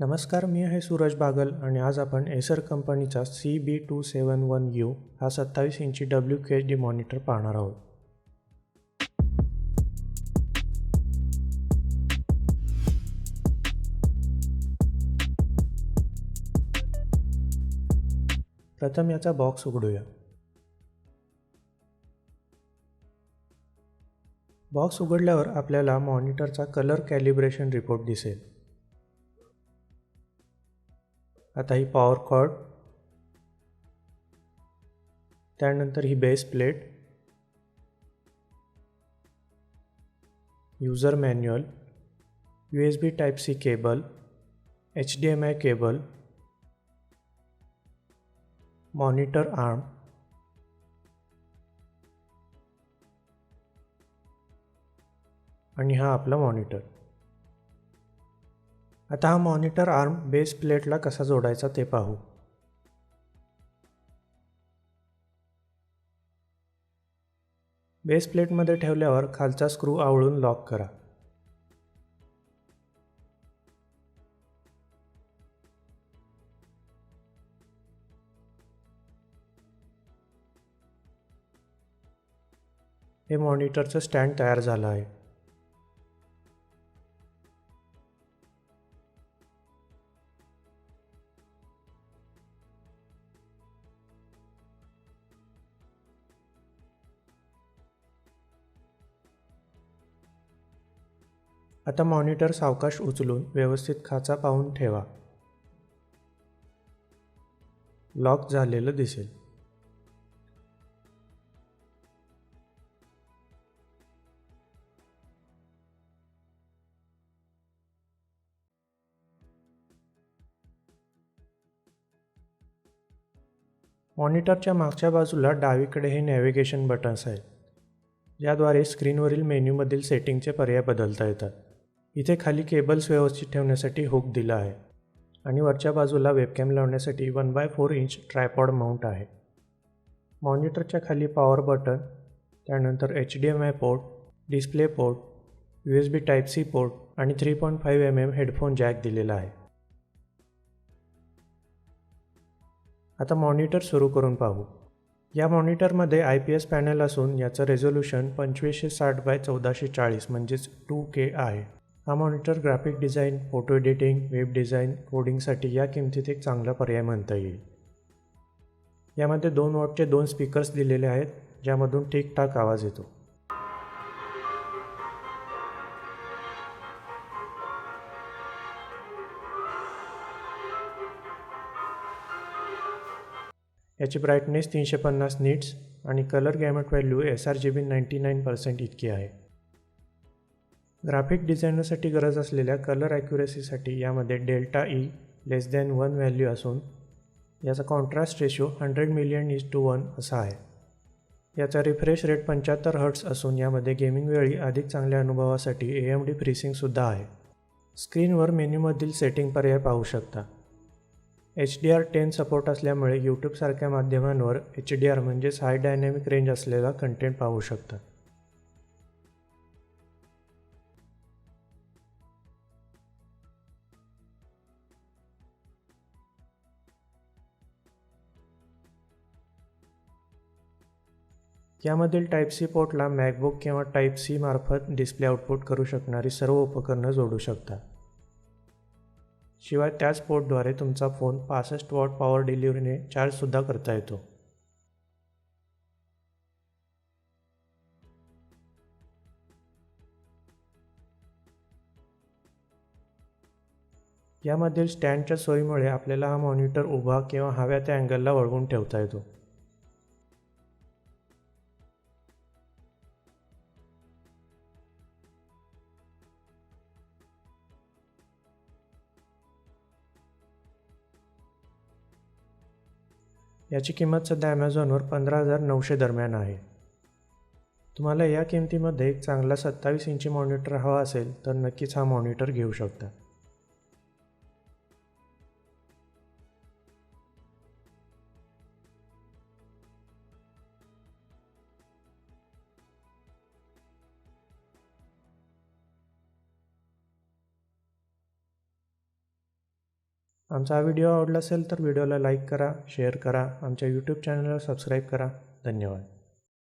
नमस्कार मी आहे सूरज बागल आणि आज आपण एसर कंपनीचा C B two seven one U हा सत्तावीस इंची W K H D monitor पाहणार आहोत. प्रथम याचा बॉक्स उघडूया. बॉक्स उघडल्यावर आपल्याला मॉनिटरचा कलर कॅलिब्रेशन रिपोर्ट दिसेल. आता ही पॉवर कॉर्ड त्यानंतर ही base plate user manual U S B type C cable H D M I cable monitor arm आणि हा आपला मॉनिटर आता हा मॉनिटर आर्म बेस प्लेटला कसा जोडायचा ते पाहू. बेस प्लेटमध्ये ठेवल्यावर खालचा स्क्रू आवळून लॉक करा. हे मॉनिटरचं स्टँड तयार झालं आहे. आता मॉनिटर सावकाश उचलून व्यवस्थित खाचा पाहून ठेवा. लॉक झालेलं दिसेल. मॉनिटरच्या मागच्या बाजूला डावीकडे हे नॅव्हिगेशन बटन्स आहेत. ज्याद्वारे स्क्रीनवरील मेन्यूमधील सेटिंगचे पर्याय बदलता येतात. इथे खाली केबल्स व्यवस्थित ठेवण्यासाठी हुक दिला आहे. आणि वरच्या बाजूला वेबकॅम लावण्यासाठी one by four inch tripod mount आहे. मॉनिटरच्या खाली पॉवर बटन त्यानंतर H D M I port display port U S B type C port आणि three point five M M headphone jack दिलेला आहे. आता मॉनिटर सुरू करून पाहू. या मॉनिटरमध्ये आय पी एस पॅनल असून याचं रेझोल्युशन पंचवीसशे साठ बाय चौदाशे चाळीस म्हणजेच टू के आहे. हा monitor graphic design photo editing web design कोडिंगसाठी या किमतीत एक चांगला पर्याय म्हणता येईल. यामध्ये दोन वॉटचे दोन स्पीकर्स दिलेले आहेत ज्यामधून ठीकठाक आवाज येतो. याची ब्राईटनेस तीनशे पन्नास नीट्स आणि colour gamut value S R G B ninety nine percent इतकी आहे. ग्राफिक डिझायनरसाठी गरज असलेल्या कलर ॲक्युरेसीसाठी यामध्ये delta E less than one value असून याचा contrast ratio hundred million is to one असा आहे. याचा रिफ्रेश रेट पंच्याहत्तर हर्ट्स असून यामध्ये गेमिंग वेळी अधिक चांगल्या अनुभवासाठी ए एम डी फ्रीसिंगसुद्धा आहे. स्क्रीनवर मेन्यूमधील सेटिंग पर्याय पाहू शकता. H D R ten support असल्यामुळे यूट्यूबसारख्या माध्यमांवर एच डी आर म्हणजेच हाय डायनॅमिक रेंज असलेला कंटेंट पाहू शकता. यामधील टाईप सी पोर्टला मॅकबुक किंवा टाईप सी मार्फत डिस्प्ले आउटपुट करू शकणारी सर्व उपकरणं जोडू शकता शिवाय त्याच पोर्टद्वारे तुमचा फोन पासष्ट वॉट पॉवर डिलिव्हरीने चार्जसुद्धा करता येतो. यामधील स्टँडच्या सोयीमुळे आपल्याला हा मॉनिटर उभा किंवा हव्या त्या अँगलला वळवून ठेवता येतो. याची किंमत सध्या ॲमेझॉनवर पंधरा हजार नऊशे दरम्यान आहे. तुम्हाला या किमतीमध्ये एक चांगला सत्तावीस इंची मॉनिटर हवा असेल तर नक्कीच हा मॉनिटर घेऊ शकता. आमचा हा व्हिडिओ आवडला असेल तर व्हिडिओला लाईक करा शेअर करा आमच्या यूट्यूब चॅनलला सबस्क्राईब करा. धन्यवाद.